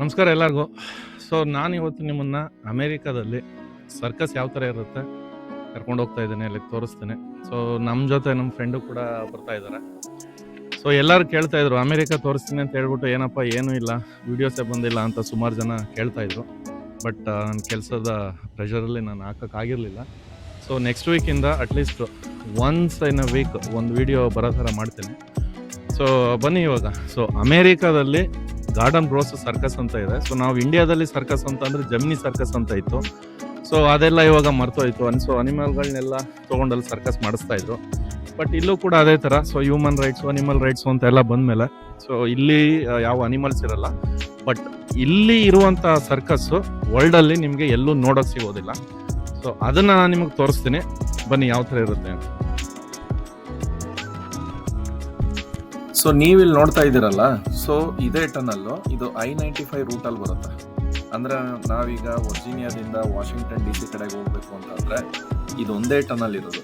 ನಮಸ್ಕಾರ ಎಲ್ಲರಿಗೂ. ಸೊ ನಾನು ಇವತ್ತು ನಿಮ್ಮನ್ನ ಅಮೇರಿಕಾದಲ್ಲಿ ಸರ್ಕಸ್ ಯಾವ ಥರ ಇರುತ್ತೆ ಕರ್ಕೊಂಡು ಹೋಗ್ತಾ ಇದ್ದೇನೆ ಅಲ್ಲಿ ತೋರಿಸ್ತೇನೆ. ಸೊ ನಮ್ಮ ಜೊತೆ ನಮ್ಮ ಫ್ರೆಂಡು ಕೂಡ ಬರ್ತಾ ಇದ್ದಾರೆ ಸೊ ಎಲ್ಲರೂ ಕೇಳ್ತಾ ಇದ್ರು, ಅಮೇರಿಕಾ ತೋರಿಸ್ತೀನಿ ಅಂತ ಹೇಳ್ಬಿಟ್ಟು ಏನಪ್ಪ, ಏನೂ ಇಲ್ಲ ವೀಡಿಯೋಸೇ ಬಂದಿಲ್ಲ ಅಂತ ಸುಮಾರು ಜನ ಕೇಳ್ತಾ ಇದ್ರು. ಬಟ್ ನನ್ನ ಕೆಲಸದ ಪ್ರೆಷರಲ್ಲಿ ನಾನು ಹಾಕೋಕ್ಕಾಗಿರಲಿಲ್ಲ so next ವೀಕಿಂದ at least once in a week ಒಂದು ವಿಡಿಯೋ ಬರೋ ಥರ ಮಾಡ್ತೀನಿ. ಸೊ ಬನ್ನಿ ಇವಾಗ. ಸೊ ಅಮೇರಿಕಾದಲ್ಲಿ ಗಾರ್ಡನ್ ರೋಸ್ ಸರ್ಕಸ್ ಅಂತ ಇದೆ. ಸೊ ನಾವು ಇಂಡಿಯಾದಲ್ಲಿ ಸರ್ಕಸ್ ಅಂತ ಅಂದ್ರೆ ಜಮಿನಿ ಸರ್ಕಸ್ ಅಂತ ಇತ್ತು. ಸೊ ಅದೆಲ್ಲ ಇವಾಗ ಮರ್ತೋಯ್ತು. ಅನ್ಸೋ ಅನಿಮಲ್ಗಳನ್ನೆಲ್ಲ ತೊಗೊಂಡಲ್ಲಿ ಸರ್ಕಸ್ ಮಾಡಿಸ್ತಾ ಇದ್ರು. ಬಟ್ ಇಲ್ಲೂ ಕೂಡ ಅದೇ ತರ. So human rights animal rights ಅಂತ ಎಲ್ಲ ಬಂದ್ಮೇಲೆ ಸೊ ಇಲ್ಲಿ ಯಾವ ಅನಿಮಲ್ಸ್ ಇರಲ್ಲ. ಬಟ್ ಇಲ್ಲಿ ಇರುವಂಥ ಸರ್ಕಸ್ ವರ್ಲ್ಡಲ್ಲಿ ನಿಮ್ಗೆ ಎಲ್ಲೂ ನೋಡಕ್ ಸಿಗೋದಿಲ್ಲ. ಸೊ ಅದನ್ನ ನಾನು ನಿಮಗೆ ತೋರಿಸ್ತೀನಿ. ಬನ್ನಿ, ಯಾವ ತರ ಇರುತ್ತೆ ಅಂತ. ಸೊ ನೀವಿಲ್ಲಿ ನೋಡ್ತಾ ಇದ್ದೀರಲ್ಲ? ಸೊ ಇದೇ ಟನಲ್ಲು ಇದು ಐ ನೈಂಟಿ ಫೈವ್ ರೂಟಲ್ಲಿ ಬರುತ್ತೆ. ಅಂದ್ರೆ ನಾವೀಗ ವರ್ಜೀನಿಯಾದಿಂದ ವಾಷಿಂಗ್ಟನ್ ಡಿ ಸಿ ಕಡೆಗೆ ಹೋಗಬೇಕು ಅಂತಂದರೆ ಇದೊಂದೇ ಟನಲ್ ಇರೋದು.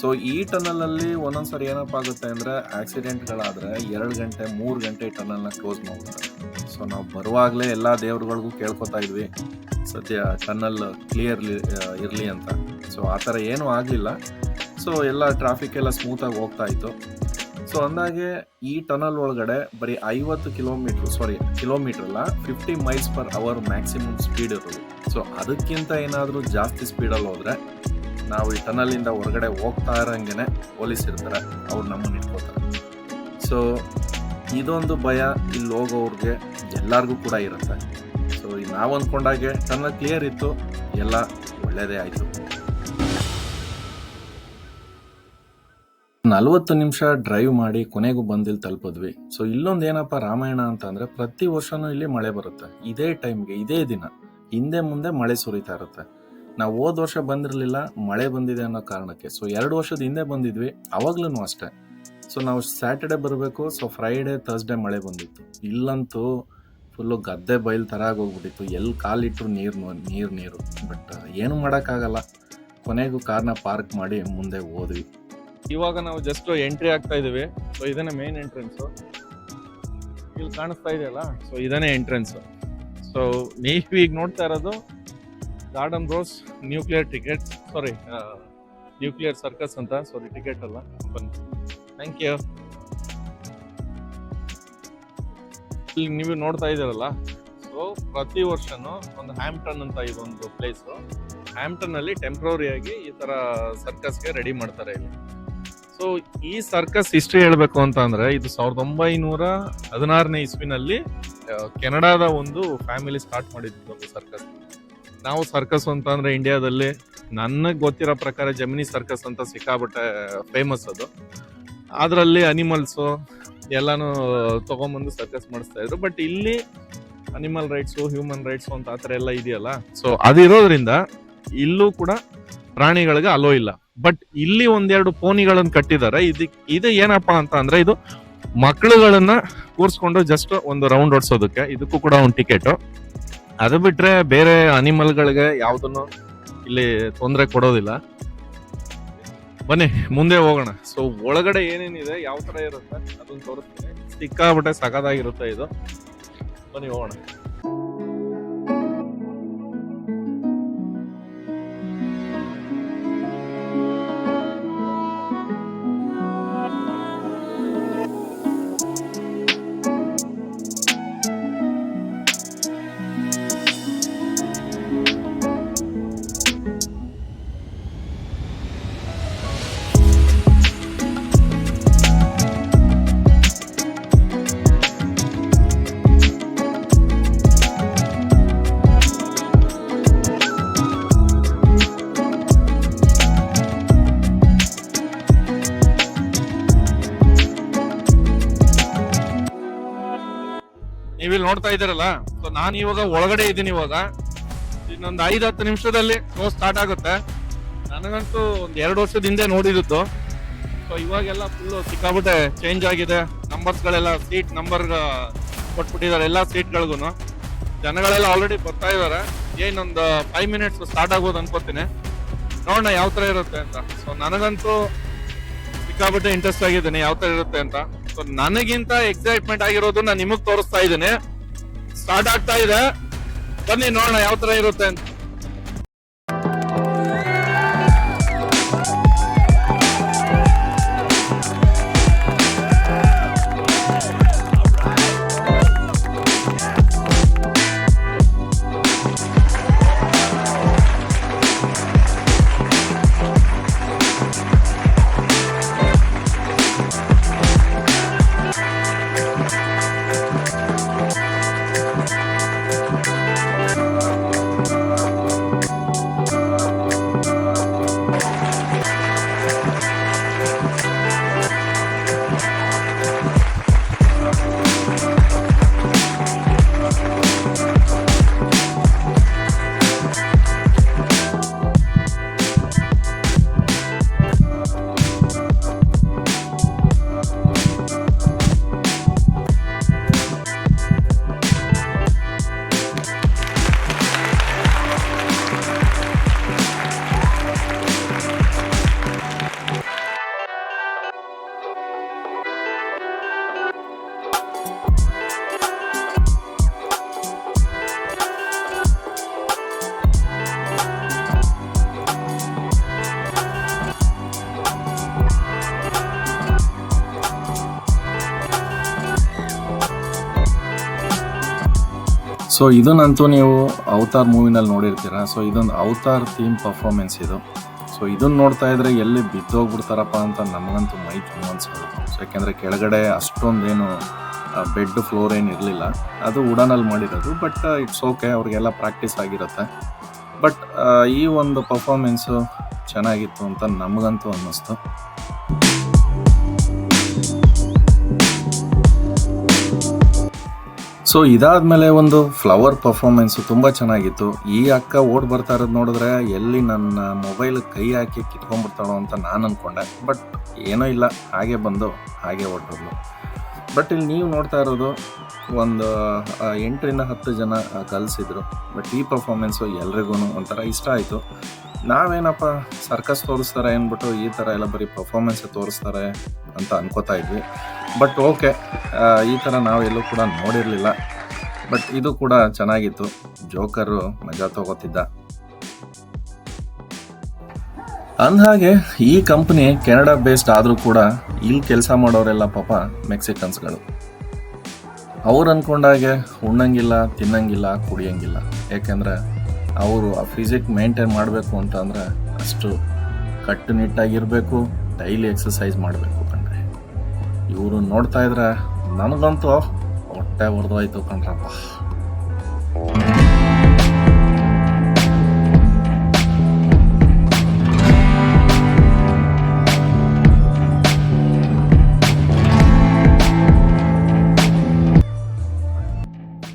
ಸೊ ಈ ಟನಲಲ್ಲಿ ಒಂದೊಂದ್ಸರಿ ಏನಪ್ಪ ಆಗುತ್ತೆ ಅಂದರೆ ಆಕ್ಸಿಡೆಂಟ್ಗಳಾದರೆ ಎರಡು ಗಂಟೆ, ಮೂರು ಗಂಟೆ ಟನಲ್ನ ಕ್ಲೋಸ್ ಮಾಡ್ಬಿಡ್ತಾರೆ ಸೊ ನಾವು ಬರುವಾಗಲೇ ಎಲ್ಲ ದೇವ್ರುಗಳಿಗೂ ಕೇಳ್ಕೊತಾ ಇದ್ವಿ, ಸದ್ಯ ಟನಲ್ ಕ್ಲಿಯರ್ಲಿ ಇರಲಿ ಅಂತ. ಸೊ ಆ ಥರ ಏನೂ ಆಗಲಿಲ್ಲ. ಸೊ ಎಲ್ಲ ಟ್ರಾಫಿಕ್ ಎಲ್ಲ ಸ್ಮೂತಾಗಿ ಹೋಗ್ತಾ ಇತ್ತು. ಸೊ ಅಂದಾಗೆ ಈ ಟನಲ್ ಒಳಗಡೆ ಬರೀ ಐವತ್ತು ಕಿಲೋಮೀಟರ್ ಸಾರಿ ಕಿಲೋಮೀಟರ್ ಅಲ್ಲ fifty miles per hour maximum speed ಇರೋದು. ಸೊ ಅದಕ್ಕಿಂತ ಏನಾದರೂ ಜಾಸ್ತಿ ಸ್ಪೀಡಲ್ಲಿ ಹೋದ್ರೆ ನಾವು ಈ ಟನಲಿಂದ ಹೊರಗಡೆ ಹೋಗ್ತಾ ಇರೋಂಗೆ ಪೊಲೀಸ್ ಇರ್ತಾರೆ, ಅವ್ರು ನಮ್ಮನ್ನು ಇಟ್ಕೋತಾರೆ ಸೊ ಇದೊಂದು ಭಯ ಇಲ್ಲಿ ಹೋಗೋವ್ರಿಗೆ ಎಲ್ಲರಿಗೂ ಕೂಡ ಇರುತ್ತೆ. ಸೊ ನಾವು ಅಂದ್ಕೊಂಡಾಗೆ ಟನಲ್ ಕ್ಲಿಯರ್ ಇತ್ತು, ಎಲ್ಲ ಒಳ್ಳೆಯದೇ ಆಯಿತು. ನಲವತ್ತು ನಿಮಿಷ ಡ್ರೈವ್ ಮಾಡಿ ಕೊನೆಗೂ ಬಂದಿಲ್ಲಿ ತಲುಪಿದ್ವಿ. ಸೊ ಇಲ್ಲೊಂದು ಏನಪ್ಪ ರಾಮಾಯಣ ಅಂತ ಅಂದ್ರೆ ಪ್ರತಿ ವರ್ಷನೂ ಇಲ್ಲಿ ಮಳೆ ಬರುತ್ತೆ. ಇದೇ ಟೈಮ್ಗೆ ಇದೇ ದಿನ, ಹಿಂದೆ ಮುಂದೆ ಮಳೆ ಸುರಿತಾ ಇರುತ್ತೆ. ನಾವು ಹೋದ ವರ್ಷ ಬಂದಿರಲಿಲ್ಲ, ಮಳೆ ಬಂದಿದೆ ಅನ್ನೋ ಕಾರಣಕ್ಕೆ. ಸೊ ಎರಡು ವರ್ಷದ ಹಿಂದೆ ಬಂದಿದ್ವಿ ಅವಾಗ್ಲೂ ಅಷ್ಟೇ. ಸೊ ನಾವು ಸ್ಯಾಟರ್ಡೆ ಬರಬೇಕು ಸೊ ಫ್ರೈಡೆ ಥರ್ಸ್ಡೇ ಮಳೆ ಬಂದಿತ್ತು. ಇಲ್ಲಂತೂ ಫುಲ್ಲು ಗದ್ದೆ ಬಯಲು ಥರ ಆಗೋಗ್ಬಿಟ್ಟಿತ್ತು. ಎಲ್ಲಿ ಕಾಲಿಟ್ಟರು ನೀರು ನೀರು ನೀರು. ಬಟ್ ಏನು ಮಾಡೋಕ್ಕಾಗಲ್ಲ. ಕೊನೆಗೂ ಕಾರ್ನ ಪಾರ್ಕ್ ಮಾಡಿ ಮುಂದೆ ಹೋದ್ವಿ. ಇವಾಗ ನಾವು ಜಸ್ಟ್ ಎಂಟ್ರಿ ಆಗ್ತಾ ಇದೀವಿ. ಸೊ ಇದನ್ನೇ ಮೇನ್ ಎಂಟ್ರೆನ್ಸ್ ಇಲ್ಲಿ ಕಾಣಿಸ್ತಾ ಇದೆಯಲ್ಲ? ಸೊ ಇದನ್ನೇ ಎಂಟ್ರೆನ್ಸ್ ಸೊ ನೀವು ಈಗ ನೋಡ್ತಾ ಇರೋದು garden rose nuclear ticket sorry nuclear circus ಅಂತ. ಸಾರಿ ಟಿಕೆಟ್ ಅಲ್ಲ. ಬನ್ನಿ. ಥ್ಯಾಂಕ್ ಯು ಇಲ್ಲಿ ನೀವು ನೋಡ್ತಾ ಇದ್ದೀರಲ್ಲ? ಸೊ ಪ್ರತಿ ವರ್ಷನೂ ಒಂದು ಹ್ಯಾಂಪ್ಟನ್ ಅಂತ ಇದೊಂದು ಪ್ಲೇಸು ಹ್ಯಾಂಪ್ಟನ್ ಅಲ್ಲಿ ಟೆಂಪ್ರವರಿ ಆಗಿ ಈ ಥರ ಸರ್ಕಸ್ಗೆ ರೆಡಿ ಮಾಡ್ತಾರೆ ಇಲ್ಲಿ. ಸೊ ಈ ಸರ್ಕಸ್ ಹಿಸ್ಟ್ರಿ ಹೇಳಬೇಕು ಅಂತ ಅಂದ್ರೆ ಇದು ಸಾವಿರದ ಒಂಬೈನೂರ ಹದಿನಾರನೇ ಇಸ್ವಿನಲ್ಲಿ ಕೆನಡಾದ ಒಂದು ಫ್ಯಾಮಿಲಿ ಸ್ಟಾರ್ಟ್ ಮಾಡಿದ್ದು ಒಂದು ಸರ್ಕಸ್ ನಾವು ಸರ್ಕಸ್ ಅಂತ ಅಂದ್ರೆ ಇಂಡಿಯಾದಲ್ಲಿ ನನಗೆ ಗೊತ್ತಿರೋ ಪ್ರಕಾರ ಜಮಿನಿ ಸರ್ಕಸ್ ಅಂತ ಸಿಕ್ಕಾಬಟ್ಟೆ ಫೇಮಸ್ ಅದು. ಅದರಲ್ಲಿ ಅನಿಮಲ್ಸು ಎಲ್ಲಾನು ತಗೊಂಬಂದು ಸರ್ಕಸ್ ಮಾಡಿಸ್ತಾ ಇದ್ರು. ಬಟ್ ಇಲ್ಲಿ ಅನಿಮಲ್ ರೈಟ್ಸು ಹ್ಯೂಮನ್ ರೈಟ್ಸು ಅಂತ ಆ ಥರ ಎಲ್ಲ ಇದೆಯಲ್ಲ. ಸೊ ಅದಿರೋದ್ರಿಂದ ಇಲ್ಲೂ ಕೂಡ ಪ್ರಾಣಿಗಳಿಗೆ ಅಲೋ ಇಲ್ಲ. ಬಟ್ ಇಲ್ಲಿ ಒಂದೆರಡು ಪೋನಿಗಳನ್ನು ಕಟ್ಟಿದ್ದಾರೆ ಇದಕ್ಕೆ ಇದು ಏನಪ್ಪ ಅಂತ ಅಂದ್ರೆ ಇದು ಮಕ್ಕಳುಗಳನ್ನ ಕೂರಿಸ್ಕೊಂಡು ಜಸ್ಟ್ ಒಂದು ರೌಂಡ್ ಓಡಿಸೋದಕ್ಕೆ. ಇದಕ್ಕೂ ಕೂಡ ಒಂದು ಟಿಕೆಟ್ ಅದು ಬಿಟ್ರೆ ಬೇರೆ ಅನಿಮಲ್ಗಳಿಗೆ ಯಾವುದನ್ನು ಇಲ್ಲಿ ತೊಂದರೆ ಕೊಡೋದಿಲ್ಲ. ಬನ್ನಿ, ಮುಂದೆ ಹೋಗೋಣ. ಸೊ ಒಳಗಡೆ ಏನೇನಿದೆ, ಯಾವ ತರ ಇರುತ್ತೆ, ಅದನ್ನ ತೋರಿಸ್ತೀನಿ. ಸಿಕ್ಕಾಬಿಟ್ಟೆ ಸಖತ್ತಾಗಿರುತ್ತೆ ಇದು. ಬನ್ನಿ, ಹೋಗೋಣ. ನೋಡ್ತಾ ಇದ್ದೀರಲ್ಲ? ಸೊ ನಾನು ಇವಾಗ ಒಳಗಡೆ ಇದ್ದೀನಿ ಇವಾಗ. ಇನ್ನೊಂದು ಐದು, ಹತ್ತು ನಿಮಿಷದಲ್ಲಿ ಶೋ ಸ್ಟಾರ್ಟ್ ಆಗುತ್ತೆ. ನನಗಂತೂ ಒಂದು ಎರಡು ವರ್ಷದ ಹಿಂದೆ ನೋಡಿದ್ದು. ಸೊ ಇವಾಗೆಲ್ಲ ಫುಲ್ಲು ಸಿಕ್ಕಾಬಿಟ್ಟೆ ಚೇಂಜ್ ಆಗಿದೆ. ನಂಬರ್ಸ್ಗಳೆಲ್ಲ ಸೀಟ್ ನಂಬರ್ ಕೊಟ್ಬಿಟ್ಟಿದ್ದಾರೆ ಎಲ್ಲ ಸೀಟ್ಗಳಿಗೂ ಜನಗಳೆಲ್ಲ ಆಲ್ರೆಡಿ ಬರ್ತಾ ಇದ್ದಾರೆ ಏನೊಂದು ಫೈವ್ ಮಿನಿಟ್ಸ್ ಸ್ಟಾರ್ಟ್ ಆಗೋದು ಅನ್ಕೋತೀನಿ. ನೋಡೋಣ ಯಾವ ಥರ ಇರುತ್ತೆ ಅಂತ. ಸೊ ನನಗಂತೂ ಸಿಕ್ಕಾಬಿಟ್ಟೆ ಇಂಟ್ರೆಸ್ಟ್ ಆಗಿದ್ದೀನಿ ಯಾವ ಥರ ಇರುತ್ತೆ ಅಂತ. ಸೊ ನನಗಿಂತ ಎಕ್ಸೈಟ್ಮೆಂಟ್ ಆಗಿರೋದು ನಾನು ನಿಮಗೆ ತೋರಿಸ್ತಾ ಇದ್ದೀನಿ. ಸ್ಟಾರ್ಟ್ ಆಗ್ತಾ ಇದೆ. ಬನ್ನಿ ನೋಡೋಣ ಯಾವ ತರ ಇರುತ್ತೆ ಅಂತ. ಸೊ ಇದನ್ನಂತೂ ನೀವು ಅವತಾರ್ ಮೂವಿನಲ್ಲಿ ನೋಡಿರ್ತೀರ? ಸೊ ಇದೊಂದು ಅವತಾರ್ ಥೀಮ್ ಪರ್ಫಾರ್ಮೆನ್ಸ್ ಇದು. ಸೊ ಇದನ್ನು ನೋಡ್ತಾ ಇದ್ರೆ ಎಲ್ಲಿ ಬಿದ್ದೋಗ್ಬಿಡ್ತಾರಪ್ಪ ಅಂತ ನಮಗಂತೂ ಮೈ ತುಂಬ ಸೊ ಯಾಕೆಂದರೆ ಕೆಳಗಡೆ ಅಷ್ಟೊಂದೇನು ಬೆಡ್ ಫ್ಲೋರ್ ಏನು ಇರಲಿಲ್ಲ. ಅದು ಉಡಾನಲ್ಲಿ ಮಾಡಿರೋದು ಬಟ್ ಇಟ್ಸ್ ಓಕೆ ಅವ್ರಿಗೆಲ್ಲ ಪ್ರಾಕ್ಟೀಸ್ ಆಗಿರುತ್ತೆ. ಬಟ್ ಈ ಒಂದು ಪರ್ಫಾರ್ಮೆನ್ಸು ಚೆನ್ನಾಗಿತ್ತು ಅಂತ ನಮಗಂತೂ ಅನ್ನಿಸ್ತು. ಸೊ ಇದಾದ್ಮೇಲೆ ಒಂದು ಫ್ಲವರ್ ಪರ್ಫಾರ್ಮೆನ್ಸು ತುಂಬಾ ಚೆನ್ನಾಗಿತ್ತು. ಈ ಅಕ್ಕ ಓಡ್ ಬರ್ತಾ ಇರೋದು ನೋಡಿದ್ರೆ ಎಲ್ಲಿ ನನ್ನ ಮೊಬೈಲ್ ಕೈ ಹಾಕಿ ಕಿತ್ಕೊಂಡ್ಬಿಡ್ತಾಳೋ ಅಂತ ನಾನು ಅನ್ಕೊಂಡೆ. ಬಟ್ ಏನೋ ಇಲ್ಲ. ಹಾಗೆ ಬಂದು ಹಾಗೆ ಓಡ್ಬಿಡ್ಲು ಬಟ್ ಇಲ್ಲಿ ನೀವು ನೋಡ್ತಾ ಇರೋದು ಒಂದು ಎಂಟರಿಂದ ಹತ್ತು ಜನ ಕಲಿಸಿದ್ರು. ಬಟ್ ಈ ಪರ್ಫಾರ್ಮೆನ್ಸು ಎಲ್ರಿಗೂ ಒಂಥರ ಇಷ್ಟ ಆಯಿತು. ನಾವೇನಪ್ಪ ಸರ್ಕಸ್ ತೋರಿಸ್ತಾರೆ ಅಂದ್ಬಿಟ್ಟು ಈ ಥರ ಎಲ್ಲ ಬರೀ ಪರ್ಫಾರ್ಮೆನ್ಸ್ ತೋರಿಸ್ತಾರೆ ಅಂತ ಅನ್ಕೋತಾ ಇದ್ವಿ. ಬಟ್ ಓಕೆ ಈ ಥರ ನಾವು ಎಲ್ಲೂ ಕೂಡ ನೋಡಿರಲಿಲ್ಲ. ಬಟ್ ಇದು ಕೂಡ ಚೆನ್ನಾಗಿತ್ತು. ಜೋಕರು ಮಜಾ ತಗೋತಿದ್ದ. ಅಂದಹಾಗೆ, ಈ ಕಂಪ್ನಿ ಕೆನಡಾ ಬೇಸ್ಡ್ ಆದರೂ ಕೂಡ ಇಲ್ಲಿ ಕೆಲಸ ಮಾಡೋರೆಲ್ಲ ಪಾಪ ಮೆಕ್ಸಿಕನ್ಸ್ಗಳು ಅವ್ರು ಅಂದ್ಕೊಂಡಾಗೆ ಉಣ್ಣಂಗಿಲ್ಲ, ತಿನ್ನಂಗಿಲ್ಲ, ಕುಡಿಯಂಗಿಲ್ಲ. ಯಾಕೆಂದರೆ ಅವರು ಆ ಫಿಸಿಕ್ ಮೇಂಟೈನ್ ಮಾಡಬೇಕು ಅಂತ ಅಂದರೆ ಅಷ್ಟು ಕಟ್ಟುನಿಟ್ಟಾಗಿರಬೇಕು ಡೈಲಿ ಎಕ್ಸಸೈಸ್ ಮಾಡಬೇಕು ಕಣ್ರಿ. ಇವರು ನೋಡ್ತಾ ಇದ್ರೆ ನನಗಂತೂ ಹೊಟ್ಟೆ ಹೊಡೆದೋಯ್ತು ಕಣ್ರಪ್ಪ.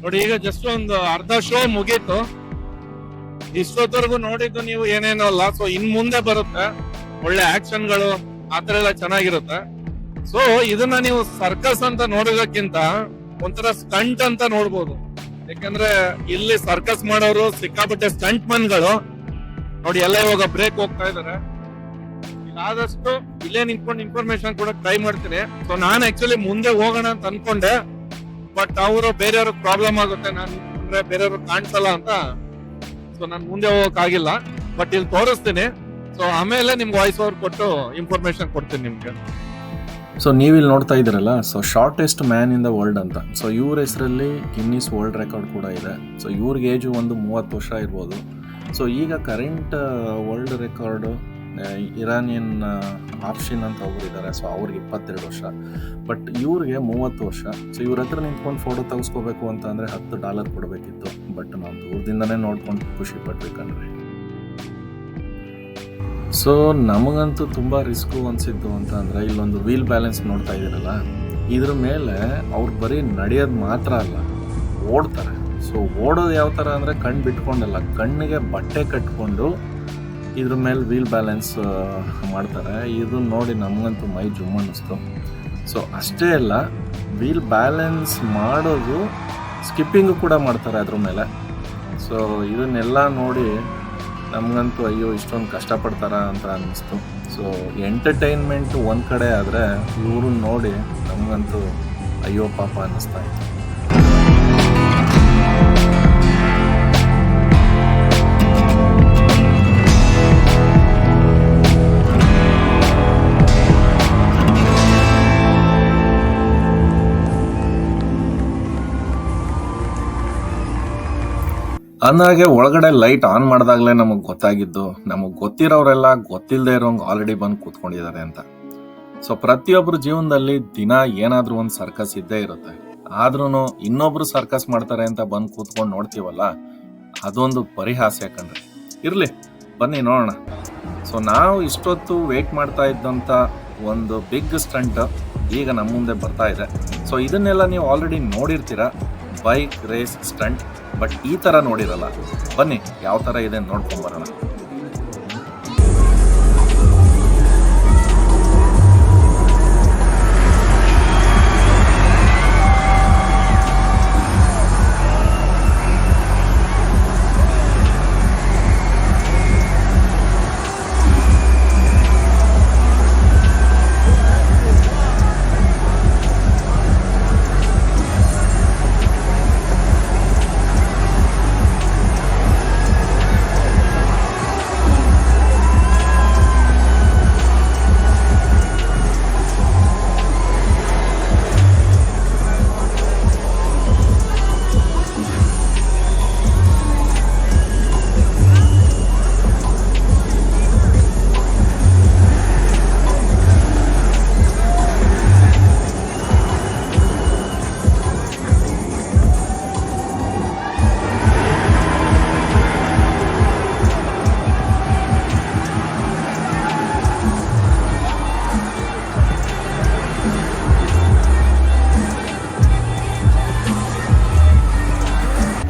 ನೋಡಿ, ಈಗ ಜಸ್ಟ್ ಒಂದು ಅರ್ಧ ಶೋ ಮುಗೀತು. ಇಷ್ಟೊತ್ತವರೆಗೂ ನೋಡಿದ್ದು ನೀವು ಏನೇನೋ ಅಲ್ಲ? ಸೊ ಇನ್ ಮುಂದೆ ಬರುತ್ತೆ. ಒಳ್ಳೆ ಆಕ್ಷನ್ಗಳು ಆತರ ಎಲ್ಲ ಚೆನ್ನಾಗಿರುತ್ತೆ. ಸೊ ಇದನ್ನ ನೀವು ಸರ್ಕಸ್ ಅಂತ ನೋಡೋದಕ್ಕಿಂತ ಒಂಥರ ಸ್ಟಂಟ್ ಅಂತ ನೋಡ್ಬೋದು. ಯಾಕಂದ್ರೆ ಇಲ್ಲಿ ಸರ್ಕಸ್ ಮಾಡೋರು, ಸಿಕ್ಕಾಪಟ್ಟೆ ಸ್ಟಂಟ್ ಮನ್ಗಳು ನೋಡಿ, ಎಲ್ಲ ಇವಾಗ ಬ್ರೇಕ್ ಹೋಗ್ತಾ ಇದಾರೆ. ಆದಷ್ಟು ಇಲ್ಲೇ ನಿಂತ್ಕೊಂಡು ಇನ್ಫಾರ್ಮೇಶನ್ ಕೂಡ ಟ್ರೈ ಮಾಡ್ತೀನಿ. ಸೊ ನಾನು ಆಕ್ಚುಲಿ ಮುಂದೆ ಹೋಗೋಣ ಅಂತ ಅನ್ಕೊಂಡೆ. ಬಟ್ ಅವರು ಬೇರೆಯವ್ರಿಗೆ ಪ್ರಾಬ್ಲಮ್ ಆಗುತ್ತೆ. ನಾನು ಬೇರೆಯವ್ರಿಗೆ ಕಾಣಿಸಲ್ಲ ಅಂತ. ಸೊ ನಾನು ಮುಂದೆ ಹೋಗಕ್ ಆಗಿಲ್ಲ ಬಟ್ ಇಲ್ಲಿ ತೋರಿಸ್ತೀನಿ. ಸೊ ಆಮೇಲೆ ನಿಮ್ಗೆ ವಾಯ್ಸ್ ಓವರ್ ಕೊಟ್ಟು ಇನ್ಫಾರ್ಮೇಶನ್ ಕೊಡ್ತೀನಿ ನಿಮ್ಗೆ. ಸೊ ಇಲ್ಲಿ ನೋಡ್ತಾ ಇದ್ದೀರಲ್ಲ so shortest man in the world ಅಂತ. ಸೊ ಇವ್ರ ಹೆಸರಲ್ಲಿ ಗಿನ್ನಿಸ್ ವರ್ಲ್ಡ್ ರೆಕಾರ್ಡ್ ಕೂಡ ಇದೆ. ಸೊ ಇವ್ರಿಗೆ ಏಜು ಒಂದು ಮೂವತ್ತು ವರ್ಷ ಇರ್ಬೋದು. ಸೊ ಈಗ current world record Iranian Afshin ಅಂತ ಒಬ್ರು ಇದ್ದಾರೆ ಸೊ ಅವ್ರಿಗೆ ಇಪ್ಪತ್ತೆರಡು ವರ್ಷ. ಬಟ್ ಇವ್ರಿಗೆ ಮೂವತ್ತು ವರ್ಷ. ಸೊ ಇವ್ರ ಹತ್ರ ನಿಂತ್ಕೊಂಡು ಫೋಟೋ ತೆಗೆಸ್ಕೋಬೇಕು ಅಂತ ಅಂದರೆ ಹತ್ತು ಡಾಲರ್ ಕೊಡಬೇಕಿತ್ತು. ಬಟ್ ನಾವು ದೂರದಿಂದನೇ ನೋಡ್ಕೊಂಡು ಖುಷಿ ಪಡ್ಬೇಕಂದ್ರೆ ಸೊ ನಮಗಂತೂ ತುಂಬ ರಿಸ್ಕು ಅನಿಸಿದ್ದು ಅಂತ ಅಂದರೆ ಇಲ್ಲೊಂದು ವೀಲ್ ಬ್ಯಾಲೆನ್ಸ್ ನೋಡ್ತಾ ಇದ್ದೀರಲ್ಲ, ಇದ್ರ ಮೇಲೆ ಅವ್ರು ಬರೀ ನಡೆಯೋದು ಮಾತ್ರ ಅಲ್ಲ, ಓಡ್ತಾರೆ. ಸೊ ಓಡೋದು ಯಾವ ಥರ ಅಂದರೆ ಕಣ್ಣು ಬಿಟ್ಕೊಂಡಲ್ಲ, ಕಣ್ಣಿಗೆ ಬಟ್ಟೆ ಕಟ್ಕೊಂಡು ಇದ್ರ ಮೇಲೆ ವೀಲ್ ಬ್ಯಾಲೆನ್ಸ್ ಮಾಡ್ತಾರೆ. ಇದು ನೋಡಿ ನಮಗಂತೂ ಮೈ ಜುಮ್ ಅನ್ನಿಸ್ತು ಸೊ ಅಷ್ಟೇ ಅಲ್ಲ ವೀಲ್ ಬ್ಯಾಲೆನ್ಸ್ ಮಾಡೋದು ಸ್ಕಿಪ್ಪಿಂಗು ಕೂಡ ಮಾಡ್ತಾರೆ ಅದ್ರ ಮೇಲೆ. ಸೊ ಇದನ್ನೆಲ್ಲ ನೋಡಿ ನಮಗಂತೂ ಅಯ್ಯೋ, ಇಷ್ಟೊಂದು ಕಷ್ಟಪಡ್ತಾರ ಅಂತ ಅನ್ನಿಸ್ತು ಸೊ ಎಂಟರ್ಟೈನ್ಮೆಂಟ್ ಒಂದು ಕಡೆ ಆದರೆ ಇವ್ರನ್ನ ನೋಡಿ ನಮಗಂತೂ ಅಯ್ಯೋ, ಪಾಪ ಅನ್ನಿಸ್ತಾ ಇತ್ತು. ಅಂದಾಗೆ ಒಳಗಡೆ ಲೈಟ್ ಆನ್ ಮಾಡಿದಾಗಲೇ ನಮಗೆ ಗೊತ್ತಾಗಿದ್ದು, ನಮಗೆ ಗೊತ್ತಿರೋರೆಲ್ಲ ಗೊತ್ತಿಲ್ಲದೆ ಇರೋಂಗೆ ಆಲ್ರೆಡಿ ಬಂದು ಕೂತ್ಕೊಂಡಿದ್ದಾರೆ ಅಂತ. ಸೊ ಪ್ರತಿಯೊಬ್ಬರ ಜೀವನದಲ್ಲಿ ದಿನ ಏನಾದರೂ ಒಂದು ಸರ್ಕಸ್ ಇದ್ದೇ ಇರುತ್ತೆ. ಆದ್ರೂ ಇನ್ನೊಬ್ರು ಸರ್ಕಸ್ ಮಾಡ್ತಾರೆ ಅಂತ ಬಂದು ಕೂತ್ಕೊಂಡು ನೋಡ್ತೀವಲ್ಲ, ಅದೊಂದು ಪರಿಹಾಸ್ಯ ಕಂಡ್ರೆ ಇರ್ಲಿ, ಬನ್ನಿ ನೋಡೋಣ. ಸೊ ನಾವು ಇಷ್ಟೊತ್ತು ವೇಟ್ ಮಾಡ್ತಾ ಇದ್ದಂಥ ಒಂದು ಬಿಗ್ ಸ್ಟಂಟ್ ಈಗ ನಮ್ಮ ಮುಂದೆ ಬರ್ತಾ ಇದೆ. ಸೊ ಇದನ್ನೆಲ್ಲ ನೀವು ಆಲ್ರೆಡಿ ನೋಡಿರ್ತೀರ? ಬೈಕ್ ರೇಸ್ ಸ್ಟಂಟ್ ಬಟ್ ಈ ಥರ ನೋಡಿರಲ್ಲ. ಬನ್ನಿ ಯಾವ ಥರ ಇದೆ ನೋಡ್ಕೊಂಬರೋಣ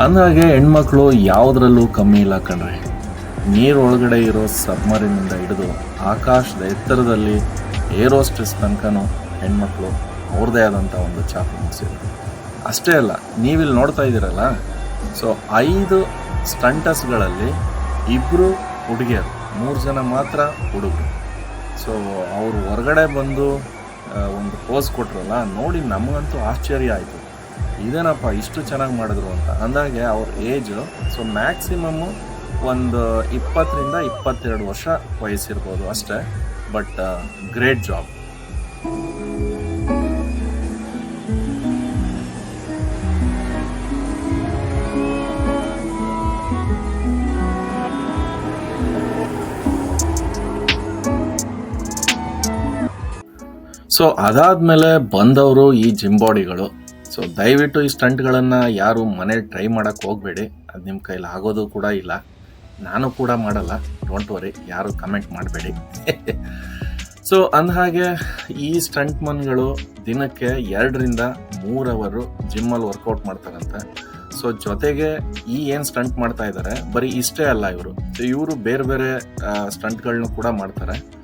ಅಂದಾಗೆ ಹೆಣ್ಮಕ್ಳು ಯಾವುದ್ರಲ್ಲೂ ಕಮ್ಮಿ ಇಲ್ಲ ಕಣ್ರಿ. ನೀರೊಳಗಡೆ ಇರೋ ಸಬ್ಮರಿನಿಂದ ಹಿಡಿದು ಆಕಾಶದ ಎತ್ತರದಲ್ಲಿ ಏರೋಸ್ಟ್ರೆಸ್ ತನಕನೂ ಹೆಣ್ಮಕ್ಳು ಅವ್ರದ್ದೇ ಆದಂಥ ಒಂದು ಚಾಪು ಮುಗಿಸಿದ್ರು. ಅಷ್ಟೇ ಅಲ್ಲ, ನೀವಿಲ್ಲಿ ನೋಡ್ತಾ ಇದ್ದೀರಲ್ಲ? ಸೊ ಐದು ಸ್ಟಂಟಸ್ಗಳಲ್ಲಿ ಇಬ್ಬರು ಹುಡುಗಿಯರು, ಮೂರು ಜನ ಮಾತ್ರ ಹುಡುಗರು. ಸೊ ಅವರು ಹೊರಗಡೆ ಬಂದು ಒಂದು ಪೋಸ್ ಕೊಟ್ರಲ್ಲ, ನೋಡಿ ನಮಗಂತೂ ಆಶ್ಚರ್ಯ ಆಯಿತು. ಇದೇನಪ್ಪ, ಇಷ್ಟು ಚೆನ್ನಾಗಿ ಮಾಡಿದ್ರು ಅಂತ. ಅಂದಾಗೆ ಅವ್ರ ಏಜು ಸೊ ಮ್ಯಾಕ್ಸಿಮಮ್ಮು ಒಂದು ಇಪ್ಪತ್ತರಿಂದ ಇಪ್ಪತ್ತೆರಡು ವರ್ಷ ವಯಸ್ಸಿರ್ಬೋದು ಅಷ್ಟೇ ಬಟ್ ಗ್ರೇಟ್ ಜಾಬ್ ಸೊ ಅದಾದ್ಮೇಲೆ ಬಂದವರು ಈ ಜಿಮ್ ಬಾಡಿಗಳು ಸೊ ದಯವಿಟ್ಟು ಈ ಸ್ಟಂಟ್ಗಳನ್ನು ಯಾರು ಮನೇಲಿ ಟ್ರೈ ಮಾಡೋಕ್ಕೆ ಹೋಗಬೇಡಿ. ಅದು ನಿಮ್ಮ ಕೈಲಿ ಆಗೋದು ಕೂಡ ಇಲ್ಲ. ನಾನು ಕೂಡ ಮಾಡಲ್ಲ. ಡೋಂಟ್ ವರಿ ಯಾರು ಕಮೆಂಟ್ ಮಾಡಬೇಡಿ. ಸೊ ಅಂದಹಾಗೆ ಈ ಸ್ಟಂಟ್ ಮನ್ಗಳು ದಿನಕ್ಕೆ ಎರಡರಿಂದ ಮೂರು ಅವರು ಜಿಮ್ಮಲ್ಲಿ ವರ್ಕೌಟ್ ಮಾಡ್ತಾರಂತೆ. ಸೊ ಜೊತೆಗೆ ಈ ಏನು ಸ್ಟಂಟ್ ಮಾಡ್ತಾ ಇದ್ದಾರೆ ಬರೀ ಇಷ್ಟೇ ಅಲ್ಲ ಇವರು. ಇವರು ಬೇರೆ ಬೇರೆ ಸ್ಟಂಟ್ಗಳನ್ನೂ ಕೂಡ ಮಾಡ್ತಾರೆ.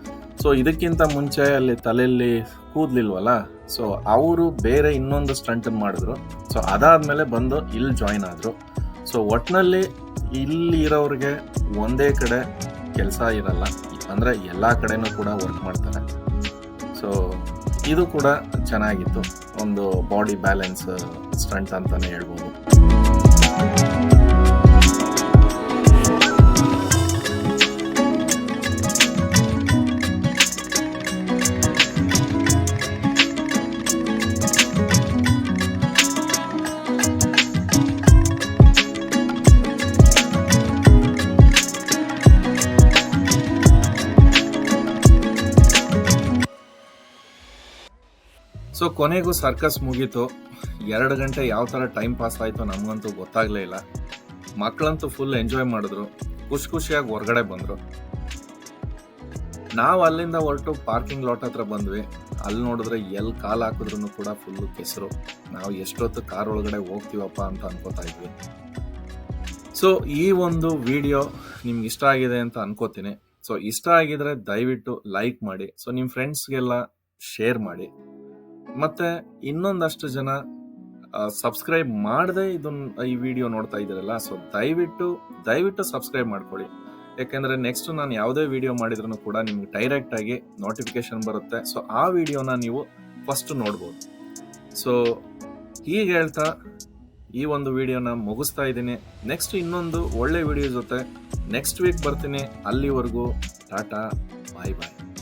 ಸೊ ಇದಕ್ಕಿಂತ ಮುಂಚೆ ಅಲ್ಲಿ ತಲೆಯಲ್ಲಿ ಕೂದ್ಲಿಲ್ವಲ್ಲ? ಸೊ ಅವರು ಬೇರೆ ಇನ್ನೊಂದು ಸ್ಟಂಟ್ ಮಾಡಿದ್ರು. ಸೊ ಅದಾದ್ಮೇಲೆ ಬಂದು ಇಲ್ಲಿ ಜಾಯಿನ್ ಆದ್ರು. ಸೊ ಒಟ್ನಲ್ಲಿ ಇಲ್ಲಿ ಇರೋರಿಗೆ ಒಂದೇ ಕಡೆ ಕೆಲಸ ಇರಲ್ಲ. ಅಂದ್ರೆ ಎಲ್ಲಾ ಕಡೆನೂ ಕೂಡ ವರ್ಕ್ ಮಾಡ್ತಾರೆ. ಸೊ ಇದು ಕೂಡ ಚೆನ್ನಾಗಿತ್ತು. ಒಂದು ಬಾಡಿ ಬ್ಯಾಲೆನ್ಸ್ ಸ್ಟಂಟ್ ಅಂತಾನೆ ಹೇಳ್ಬೋದು. ಕೊನೆಗೂ ಸರ್ಕಸ್ ಮುಗೀತು. ಎರಡು ಗಂಟೆ ಯಾವ ಥರ ಟೈಮ್ ಪಾಸ್ ಆಯಿತು ನಮಗಂತೂ ಗೊತ್ತಾಗಲೇ ಇಲ್ಲ. ಮಕ್ಕಳಂತೂ ಫುಲ್ ಎಂಜಾಯ್ ಮಾಡಿದ್ರು. ಖುಷಿ ಖುಷಿಯಾಗಿ ಹೊರಗಡೆ ಬಂದರು. ನಾವು ಅಲ್ಲಿಂದ ಹೊರಟು ಪಾರ್ಕಿಂಗ್ ಲಾಟ್ ಹತ್ರ ಬಂದ್ವಿ. ಅಲ್ಲಿ ನೋಡಿದ್ರೆ ಎಲ್ಲಿ ಕಾಲು ಹಾಕಿದ್ರು ಕೂಡ ಫುಲ್ಲು ಕೆಸರು. ನಾವು ಎಷ್ಟೊತ್ತು ಕಾರ್ ಒಳಗಡೆ ಹೋಗ್ತೀವಪ್ಪ ಅಂತ ಅನ್ಕೋತಾ ಇದ್ವಿ. ಸೊ ಈ ಒಂದು ವಿಡಿಯೋ ನಿಮ್ಗೆ ಇಷ್ಟ ಆಗಿದೆ ಅಂತ ಅನ್ಕೋತೀನಿ. ಸೊ ಇಷ್ಟ ಆಗಿದ್ರೆ ದಯವಿಟ್ಟು ಲೈಕ್ ಮಾಡಿ. ಸೊ ನಿಮ್ಮ ಫ್ರೆಂಡ್ಸ್ಗೆಲ್ಲ ಶೇರ್ ಮಾಡಿ. ಮತ್ತೆ ಇನ್ನೊಂದಷ್ಟು ಜನ ಸಬ್ಸ್ಕ್ರೈಬ್ ಮಾಡದೆ ಇದನ್ನ ಈ ವಿಡಿಯೋ ನೋಡ್ತಾ ಇದ್ದೀರಲ್ಲ ಸೊ ದಯವಿಟ್ಟು ದಯವಿಟ್ಟು ಸಬ್ಸ್ಕ್ರೈಬ್ ಮಾಡ್ಕೊಳ್ಳಿ. ಯಾಕೆಂದ್ರೆ ನೆಕ್ಸ್ಟ್ ನಾನು ಯಾವುದೇ ವಿಡಿಯೋ ಮಾಡಿದ್ರು ಕೂಡ ನಿಮ್ಗೆ ಡೈರೆಕ್ಟ್ ಆಗಿ ನೋಟಿಫಿಕೇಶನ್ ಬರುತ್ತೆ. ಸೊ ಆ ವಿಡಿಯೋನ ನೀವು ಫಸ್ಟ್ ನೋಡ್ಬೋದು. ಸೊ ಹೀಗೆ ಹೇಳ್ತಾ ಈ ಒಂದು ವಿಡಿಯೋನ ಮುಗಿಸ್ತಾ ಇದ್ದೀನಿ. ನೆಕ್ಸ್ಟ್ ಇನ್ನೊಂದು ಒಳ್ಳೆ ವಿಡಿಯೋ ಜೊತೆ ನೆಕ್ಸ್ಟ್ ವೀಕ್ ಬರ್ತೀನಿ. ಅಲ್ಲಿವರೆಗೂ ಟಾಟಾ ಬಾಯ್ ಬಾಯ್